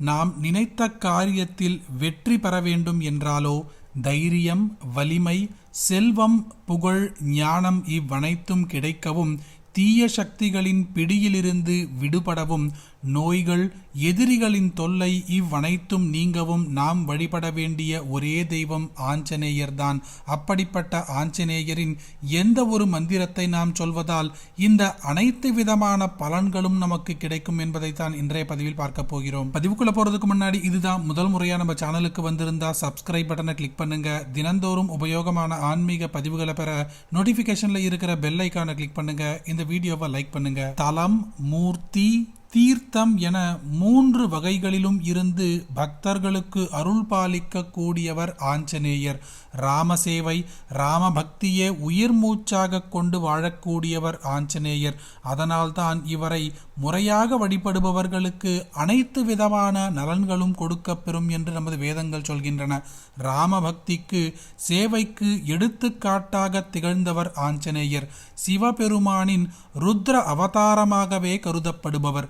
நாம் நினைத்த காரியத்தில் வெற்றி பெற வேண்டும் என்றாலோ தைரியம் வலிமை செல்வம் புகழ் ஞானம் இவ்வனைத்தும் கிடைக்கவும் தீய சக்திகளின் பிடியிலிருந்து விடுபடவும் நோய்கள் எதிரிகளின் தொல்லை இவ்வனைத்தும் நீங்கவும் நாம் வழிபட வேண்டிய ஒரே தெய்வம் ஆஞ்சநேயர்தான். அப்படிப்பட்ட ஆஞ்சநேயரின் எந்த ஒரு மந்திரத்தை நாம் சொல்வதால் இந்த அனைத்து விதமான பலன்களும் நமக்கு கிடைக்கும் என்பதைத்தான் இன்றைய பதிவில் பார்க்க போகிறோம். பதிவுக்குள்ள போறதுக்கு முன்னாடி இதுதான் முதல் முறையா நம்ம சேனலுக்கு வந்திருந்தா சப்ஸ்கிரைப் பட்டனை கிளிக் பண்ணுங்க. தினந்தோறும் உபயோகமான ஆன்மீக பதிவுகளை பெற நோட்டிபிகேஷன்ல இருக்கிற பெல் ஐக்கானை கிளிக் பண்ணுங்க. இந்த வீடியோவை லைக் பண்ணுங்க. தலம் மூர்த்தி தீர்த்தம் என மூன்று வகைகளிலும் இருந்து பக்தர்களுக்கு அருள் பாலிக்க கூடியவர் ஆஞ்சநேயர். ராமசேவை ராமபக்தியே உயிர் மூச்சாக கொண்டு வாழக்கூடியவர் ஆஞ்சநேயர். அதனால்தான் இவரை முறையாக வழிபடுபவர்களுக்கு அனைத்து விதமான நலன்களும் கொடுக்கப்பெறும் என்று நமது வேதங்கள் சொல்கின்றன. ராமபக்திக்கு சேவைக்கு எடுத்துக்காட்டாக திகழ்ந்தவர் ஆஞ்சநேயர். சிவபெருமானின் ருத்ர அவதாரமாகவே கருதப்படுபவர்.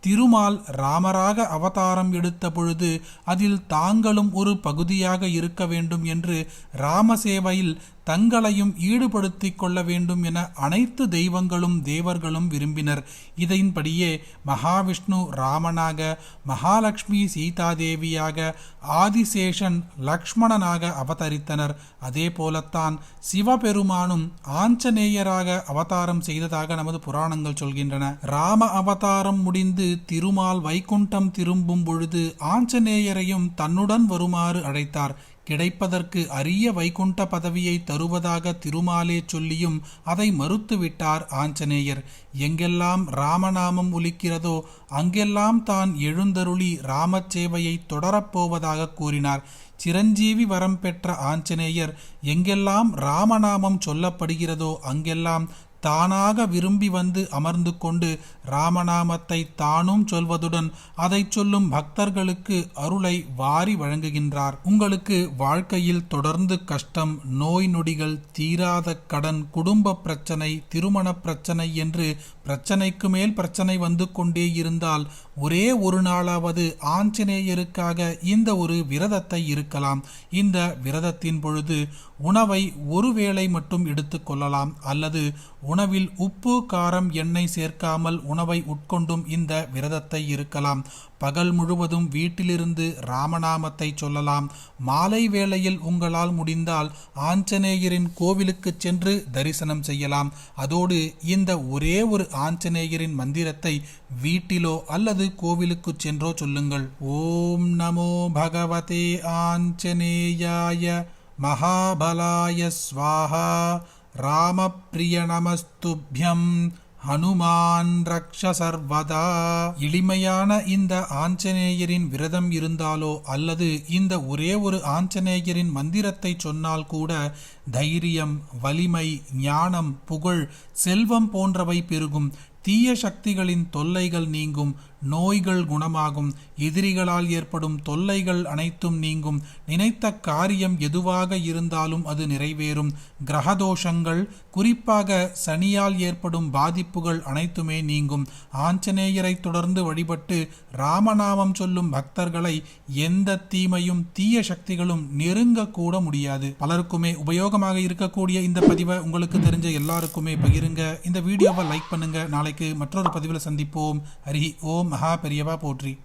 திருமால் ராமராக அவதாரம் எடுத்த பொழுது அதில் தாங்களும் ஒரு பகுதியாக இருக்க வேண்டும் என்று ராமசேவையில் தங்களையும் ஈடுபடுத்திக் கொள்ள வேண்டும் என அனைத்து தெய்வங்களும் தேவர்களும் விரும்பினர். இதன்படியே மகாவிஷ்ணு ராமனாக மகாலட்சுமி சீதாதேவியாக ஆதிசேஷன் லக்ஷ்மணனாக அவதரித்தனர். அதே போலத்தான் சிவபெருமானும் ஆஞ்சநேயராக அவதாரம் செய்ததாக நமது புராணங்கள் சொல்கின்றன. ராம அவதாரம் முடிந்து திருமால் வைகுண்டம் திரும்பும் பொழுது ஆஞ்சநேயரையும் தன்னுடன் வருமாறு அழைத்தார். கிடைப்பதற்கு அரிய வைகுண்ட பதவியை தருவதாக திருமாலே சொல்லியும் அதை மறுத்துவிட்டார் ஆஞ்சநேயர். எங்கெல்லாம் ராமநாமம் ஒலிக்கிறதோ அங்கெல்லாம் தான் எழுந்தருளி ராமச்சேவையை தொடரப்போவதாக கூறினார். சிரஞ்சீவி வரம் பெற்ற ஆஞ்சநேயர் எங்கெல்லாம் ராமநாமம் சொல்லப்படுகிறதோ அங்கெல்லாம் தானாக விரும்பி வந்து அமர்ந்து கொண்டு ராமநாமத்தை தானும் சொல்வதுடன் அதை சொல்லும் பக்தர்களுக்கு அருளை வாரி வழங்குகின்றார். உங்களுக்கு வாழ்க்கையில் தொடர்ந்து கஷ்டம் நோய் நொடிகள் தீராத கடன் குடும்ப பிரச்சனை திருமண பிரச்சனை என்று பிரச்சனைக்கு மேல் பிரச்சனை வந்து கொண்டே இருந்தால் ஒரே ஒரு நாளாவது ஆஞ்சநேயருக்காக இந்த ஒரு விரதத்தை இருக்கலாம். இந்த விரதத்தின் பொழுது உணவை ஒருவேளை மட்டும் எடுத்துக்கொள்ளலாம் அல்லது உணவில் உப்பு காரம் எண்ணெய் சேர்க்காமல் உணவை உட்கொண்டும் இந்த விரதத்தை இருக்கலாம். பகல் முழுவதும் வீட்டிலிருந்து ராமநாமத்தை சொல்லலாம். மாலை வேளையில் உங்களால் முடிந்தால் ஆஞ்சநேயரின் கோவிலுக்கு சென்று தரிசனம் செய்யலாம். அதோடு இந்த ஒரே ஒரு ஆஞ்சநேயரின் மந்திரத்தை வீட்டிலோ அல்லது கோவிலுக்கு சென்றோ சொல்லுங்கள். ஓம் நமோ பகவதே ஆஞ்சநேயாய மகாபலாய ஸ்வாஹா. ராமப்பிரிய நமஸ்துபியம். ஹனுமான் ரக்ஷ சர்வதா எளிமையான இந்த ஆஞ்சநேயரின் விரதம் இருந்தாலோ அல்லது இந்த ஒரே ஒரு ஆஞ்சநேயரின் மந்திரத்தை சொன்னால் கூட தைரியம் வலிமை ஞானம் புகழ் செல்வம் போன்றவை பெருகும். தீய சக்திகளின் தொல்லைகள் நீங்கும். நோய்கள் குணமாகும். எதிரிகளால் ஏற்படும் தொல்லைகள் அனைத்தும் நீங்கும். நினைத்த காரியம் எதுவாக இருந்தாலும் அது நிறைவேறும். கிரகதோஷங்கள் குறிப்பாக சனியால் ஏற்படும் பாதிப்புகள் அனைத்துமே நீங்கும். ஆஞ்சநேயரை தொடர்ந்து வழிபட்டு ராமநாமம் சொல்லும் பக்தர்களை எந்த தீமையும் தீய சக்திகளும் நெருங்க கூட முடியாது. பலருக்குமே உபயோகமாக இருக்கக்கூடிய இந்த பதிவை உங்களுக்கு தெரிஞ்ச எல்லாருக்குமே பகிருங்க. இந்த வீடியோவை லைக் பண்ணுங்க. நாளைக்கு மற்றொரு பதிவில் சந்திப்போம். ஹரி ஓம். महापरियवा पोटी